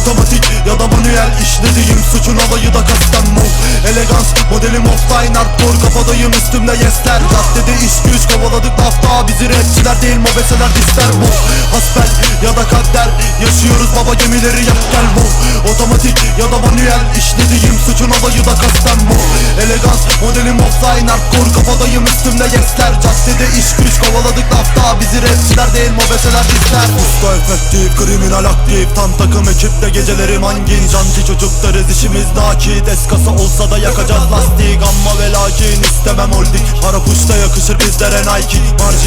Otomatik ya da manuel işlediğim suçun olayı da kasten move. Elegans modelim offline hardcore kafadayım üstümde yesler Caddede iş güç kovaladık lafta bizi rapçiler değil mobeseler disler bu Hasbel ya da kader yaşıyoruz baba gemileri yak gel bu Otomatik ya da manuel işlediğim suçun olayı da kasten move Elegans modelim offline hardcore kafadayım üstümde yesler Caddede iş güç kovaladık lafta bizi rapçiler değil mobeseler disler Usta efektif kriminal aktif tam takım ekipte gecelerim hangin Canti çocuklarız işimiz nakit. Eskasa olsa da yakacağız lastik Amma ve lakin istemem holding Para puşta yakışır bizlere Nike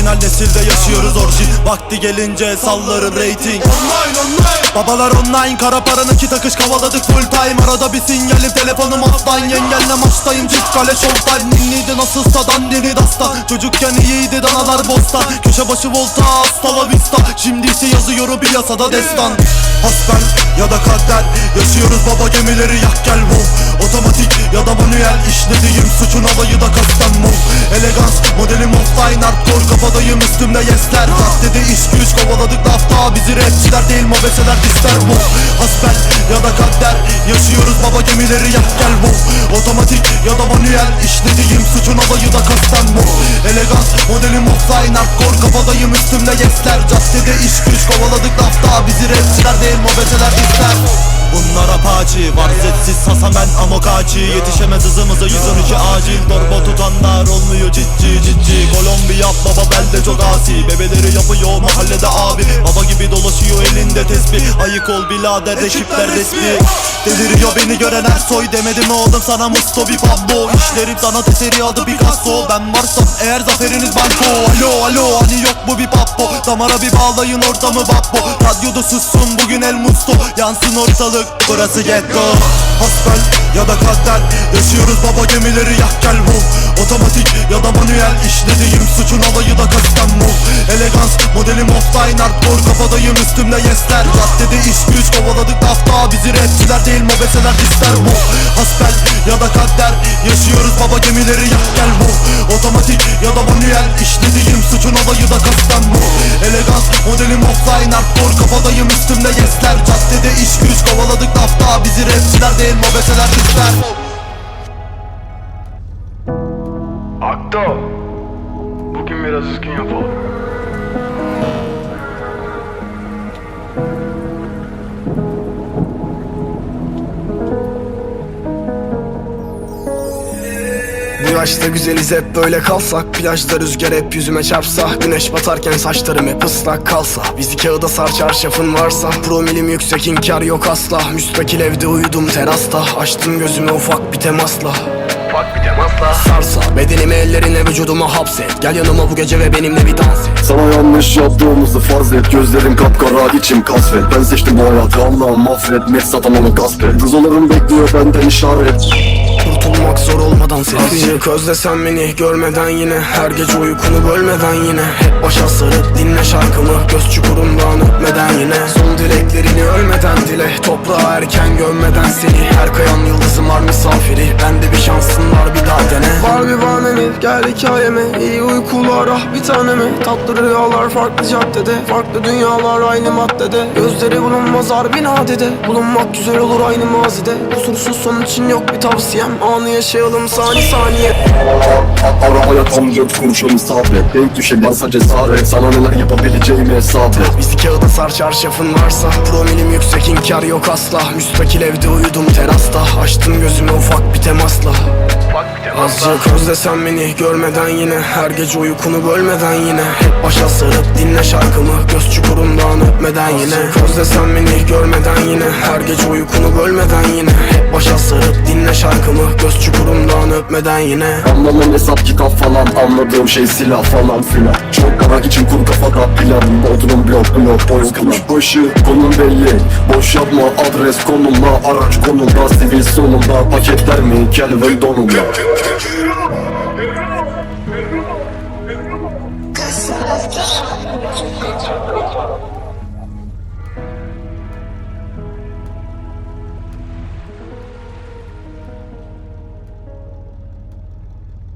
Marjinal nesilde yaşıyoruz orijin Vakti gelince sallarım rating. Online online. Babalar online kara paranın ki takış kavaladık full time. Arada bir sinyalim telefonum offline Yengenle maçtayım çift kale showtime Ninniydi nasılsa dandini dastan Çocukken iyiydi danalar bostan Köşe başı volta hasta la vista. Şimdi ise yazıyorum piyasada destan. Hasbel ya da kader Yaşıyoruz baba gemileri yak gel Otomatik manuel işlediğim suçun olayı da kasten move Elegans modelim offline hardcore kafadayım üstümde yesler Caddede iş güç kovaladık lafta bizi rapçiler değil mobeseler disler bu. Hasbel ya da kader Yaşıyoruz baba gemileri yak gel wow Otomatik ya da manuel işlediğim suçun olayı da kasten move Elegans modelim offline hardcore kafadayım üstümde yesler Caddede iş güç kovaladık lafta bizi rapçiler değil mobeseler Bunlar apaçi Var zetsiz sasamen amokaçi Yetişemez hızımıza 112 acil. Torba tutanlar olmuyor ciddi ciddi Kolombiya baba belde çok asi. Bebeleri yapıyor mahallede abi. Baba gibi dolaşıyor elinde tesbih. Ayık ol birader ekipler resmi. Deliriyor beni gören her soy. Demedim oğlum sana musto bir pablo? İşlerim sanat eseri adı Picasso. Ben varsam eğer zaferiniz banko. Alo alo hani yok bu bir pappo Damara bir bağlayın ortamı babbo Radyoda sussun bugün el musto. Yansın ortalık burası ghetto Hasbel ya da kader Yaşıyoruz baba gemileri yak gel wow Otomatik ya da manuel işlediğim suçun olayı da kasten move Elegans modelim offline hardcore kafadayım üstümde yesler. Caddede iş güç kovaladık. Lafta bizi rapçiler değil mobeseler disler bu. Hasbel ya da kader Yaşıyoruz baba gemileri yak gel wow Otomatik ya da manuel işlediğim suçun olayı da kasten Elegans modelim offline hardcore kafadayım üstümde yesler Caddede iş güç kovaladık lafta bizi rapçiler değil mobeseler disler Akto. Bugün biraz üzgün yapalım. Yaşta güzeliz hep böyle kalsak Plajda rüzgar hep yüzüme çarpsa Güneş batarken saçlarım hep ıslak kalsa Bizi kağıda sar çarşafın varsa Promilim yüksek inkar yok asla Müstakil evde uyudum terasta Açtım gözümü ufak bir temasla. Ufak bir temasla. Sarsa bedenimi ellerine vücuduma hapset Gel yanıma bu gece ve benimle bir dans et. Sana yanlış yaptığımızı farz et Gözlerim kapkara içim kasvet. Ben seçtim bu hayatı Allah'ım affet Met satan onu gasp et. Rızalarım bekliyor benden işaret Kurtulmak zor olmadan Azıcık özlesen beni görmeden yine? Her gece uykunu bölmeden yine. Hep başa sarıp dinle şarkımı. Göz çukurumdan öpmeden yine. Son dileklerini ölmeden dile Toprağa erken gömmeden seni. Her kayan yıldızım var misafiri. Bende bir şansın var bir daha dene. Var bir bahanemi gel hikayeme. İyi uykular ah bir taneme Tatlı rüyalar farklı caddede. Farklı dünyalar aynı maddede. Gözleri bulunmaz harbi nadide. Bulunmak güzel olur aynı mazide. Kusursuz son için yok bir tavsiyem. Anı yaşayalım saniye saniye. Ara hayat tam dört kuruşum sabret. Denk düşe varsa cesaret Sana neler yapabileceğimi hesap et Bizi kağıda sar çarşafın varsa Promilim yüksek inkar yok asla. Müstakil evde uyudum terasta. Açtım gözümü Ufak bir temasla. Azıcık özlesen beni görmeden yine. Her gece uykunu bölmeden yine. Hep başa sarıp dinle şarkımı. Göz çukurumdan öpmeden yine. Azıcık özlesen beni görmeden yine. Her gece uykunu bölmeden yine. Hep başa sarıp dinle şarkımı. Göz çukurumdan öpmeden yine. Anlamam hesap kitap falan Anladığım şey silah falan filan. Çok kara için kuru kafada plan Bodrum blok blok boy kılıç başı Konum belli. Boş yapma adres konumla Araç konumda sivil sonunda Paketler mi? Kel ve donumla